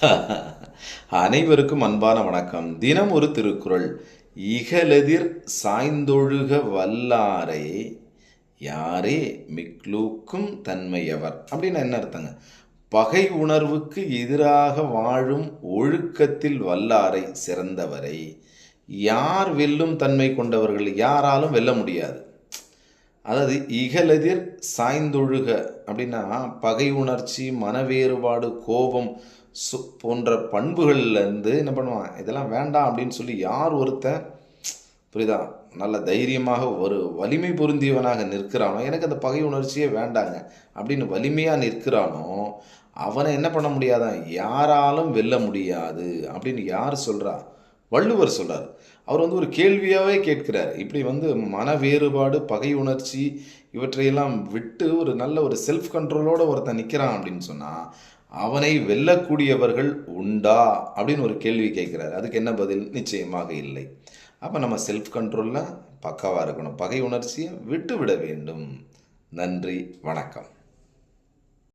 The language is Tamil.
அனைவருக்கும் அன்பான வணக்கம். தினம் ஒரு திருக்குறள். இகலெதிர் சாய்ந்தொழுக வல்லாரை யாரே மிக்லூக்கும் தன்மையவர். அப்படின்னு என்ன அர்த்தங்க? பகை உணர்வுக்கு எதிராக வாழும் ஒழுக்கத்தில் வல்லாரை சிறந்தவரை. யார் வெல்லும் தன்மை கொண்டவர்கள்? யாராலும் வெல்ல முடியாது. அதாவது இகலெதிர் சாய்ந்தொழுக அப்படின்னா பகை உணர்ச்சி மனவேறுபாடு கோபம் சு போன்ற பண்புகள்லேருந்து என்ன பண்ணுவான்? இதெல்லாம் வேண்டாம் அப்படின்னு சொல்லி யார் ஒருத்தன்? புரியுதா? நல்ல தைரியமாக ஒரு வலிமை பொருந்தியவனாக நிற்கிறானோ எனக்கு அந்த பகை உணர்ச்சியே வேண்டாங்க அப்படின்னு வலிமையாக நிற்கிறானோ அவனை என்ன பண்ண முடியாதான்? யாராலும் வெல்ல முடியாது அப்படின்னு யார் சொல்கிறா வள்ளுவர் சொல்கிறார் அவர் வந்து ஒரு கேள்வியாகவே கேட்கிறார். இப்படி வந்து மன வேறுபாடு பகை உணர்ச்சி இவற்றையெல்லாம் விட்டு ஒரு நல்ல ஒரு செல்ஃப் கண்ட்ரோலோட ஒருத்தன் நிற்கிறான் அப்படின்னு சொன்னால் அவனை வெல்லக்கூடியவர்கள் உண்டா அப்படின்னு ஒரு கேள்வி கேட்குறாரு. அதுக்கு என்ன பதில்? நிச்சயமாக இல்லை. அப்போ நம்ம செல்ஃப் கண்ட்ரோலில் பக்காவாக இருக்கணும். பகை உணர்ச்சியை விட்டு விட வேண்டும். நன்றி. வணக்கம்.